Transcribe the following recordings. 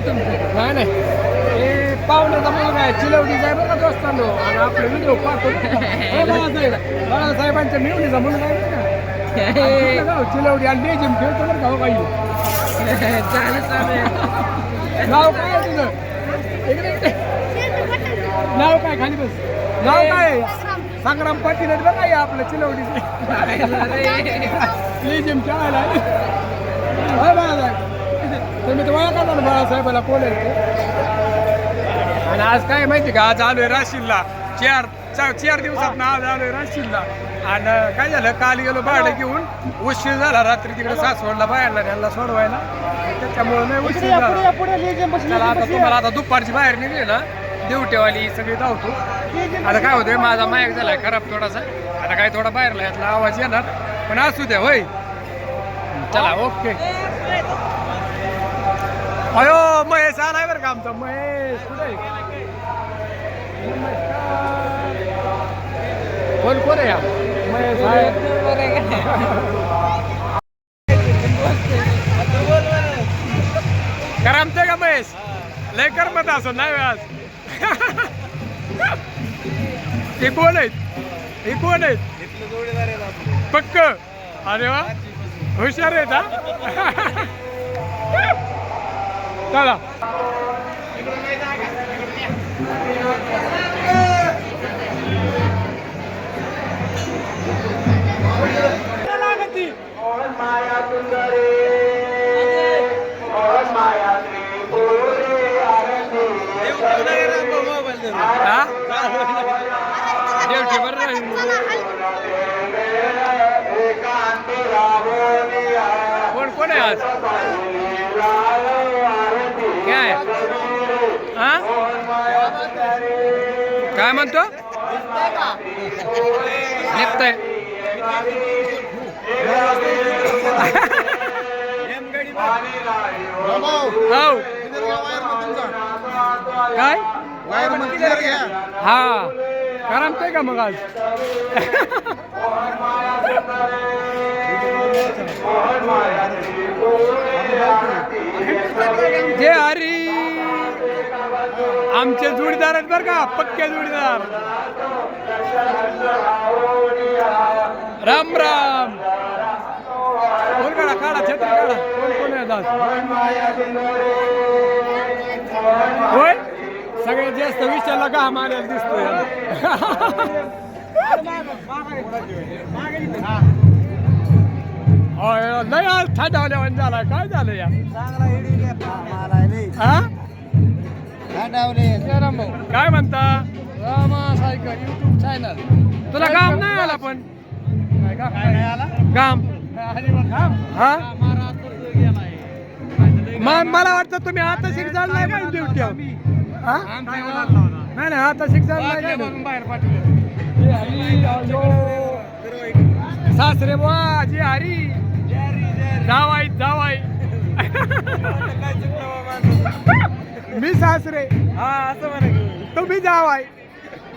काय तुमचं? नाही नाही. हे पाहुण्याचा मुलगा आहे चिलवडी साहेब बघा दोस्तांनो आणि आपले व्हिडिओ पाहतो. हे बाळासाहेब बाळासाहेबांच्या निवडीचा मुलगा आहे बरं का? चिलवडी आणि लेझिम खेळतो बरं का हो काही चालेल चालेल. नाव काय आहे तुझं? इकडे इकडे. नाव काय खाली बस? नाव काय आहे? संग्राम पाटील आहेत बघा हे आपलं चिलवडीचे. लेझिम खेळायला. बाळासाहेब. तुम्ही तर ओळखा ना बाळासाहेबाला कोण आहे ते? आणि आज काय माहिती का आज आलोय राशीनला. चार चा- चार दिवसात ना आज आलोय राशीनला. आणि काय झालं काल गेलो भाडं घेऊन. उशीर झाला रात्री तिकडे सासवडला बाहेरला त्यांना सोडवायला. त्याच्यामुळे नाही उशीर झाला. चला आता तुम्हाला आता दुपारची बाहेर निघली ना देवटेवाली सगळी धावतो. आता काय होतंय माझा मायक झालाय खराब थोडासा. आता काय थोडा बाहेरला यातला आवाज येणार. पण असू द्या होय. चला ओके. अयो महेश आलाय बरं का आमचा. महेश कुठे? कोण कोण आहे हा? महेश आहे. करमते का? महेश? लय करमत असं नाही आज? हे कोण आहेत? हे कोण आहेत? पक्क? अरे वा हुशार आहेत हा? चला हा? कोण कोण आहे आज काय हा काय म्हणतो? निघतय. हो. काय? हा. करमतंय का मग आज? जे हरी आमचे जोडीदार आहेत बरं का पक्के जोडीदार. राम राम. कोण काढा काढा छत्री काढा. कोण कोण आज होय? सगळ्यात जास्त विषयाला का मारायला दिसतोय? लय आज थाटावल्यावर झाला काय झालं या हा काय म्हणता? रामा सायकल युट्यूब चॅनल तुला काम नाही आला पण. काम हा? मग मला वाटतं तुम्ही आता शिक जाणार नाही ड्युटी हा? नाही नाही आता शिक जाणार नाही बाहेर पाठवलं. सासरे बुवा जी हरी. जावाई जावाई. मी सासरे. हा असं म्हणा. तुम्ही जावाय.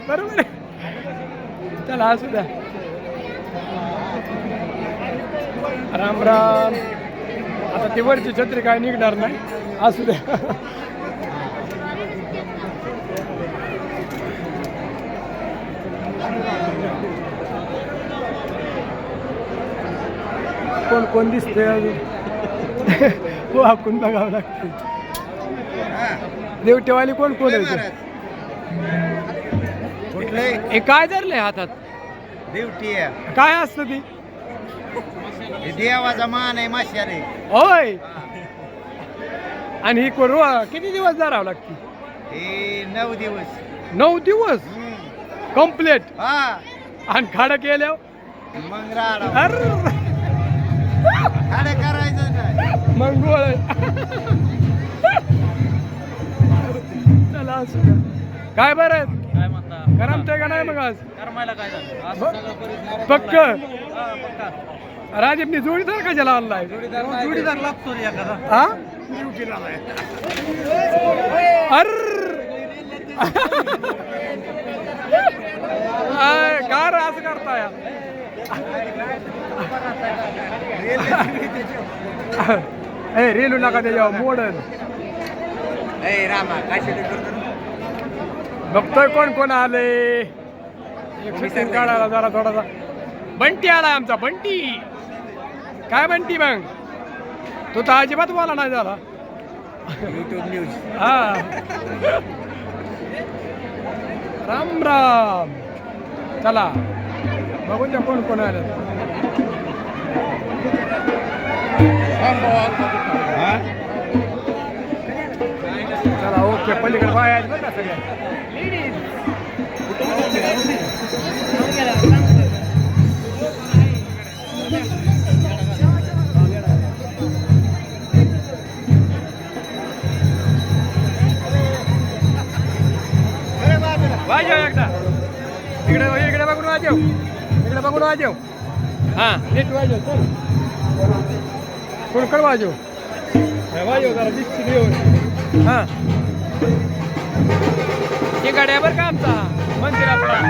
बरोबर आहे? चला असू द्या. राम राम. आता ती वरची छत्री काय निघणार नाही. असू द्या. कोण कोण दिसतंय अजून? हो आपण बघावं लागते देवटेवाली कोण कोण आहे कुठले? हे काय धरलंय हातात? ड्युटी आहे. काय असतं ती? हे देवाचा मान आहे माश्यारे होय. आणि ही करू किती दिवस धरावं लागते हे नऊ दिवस. नऊ दिवस? कंप्लीट हा. आणि खाडं केल्यावर? मग राडा. अर खाडे करायचं नाही. मग गोळ द्या. काय बरं? आहे? काय म्हणता? करमतंय का नाही मग आज? करमायला काय झालं? असं ब- सगळं परिस्थिती पक्क. हा, पक्का. राजीवनी जोडीदार कशाला आणलाय जोडीदार लागतो रे एखादा. हा? अर. आय, का रे असं करताय. ए रेलू नका त्याच्यावर मोडन ए रामा काय शेती करतो बघतोय कोण कोण आले. काढायला जरा थोडासा. बंटी आला आमचा बंटी. काय बंटी मग? तो तर अजिबात बोला नाही झाला. युट्यूब न्यूज हा. राम राम. चला बघून द्या कोण कोण आले. चला ओके पलीकडे बाय आहेत बरं का सगळ्या? वाजव एकदा. इकडे इकडे बघून वाजव. इकडे बघून वाजव. हा. नीट वाजव चल. कोण कड वाजव. हे वाजव जरा दिसती येऊन हा. हे गाड्यावर का आमचा? मंदिरापडा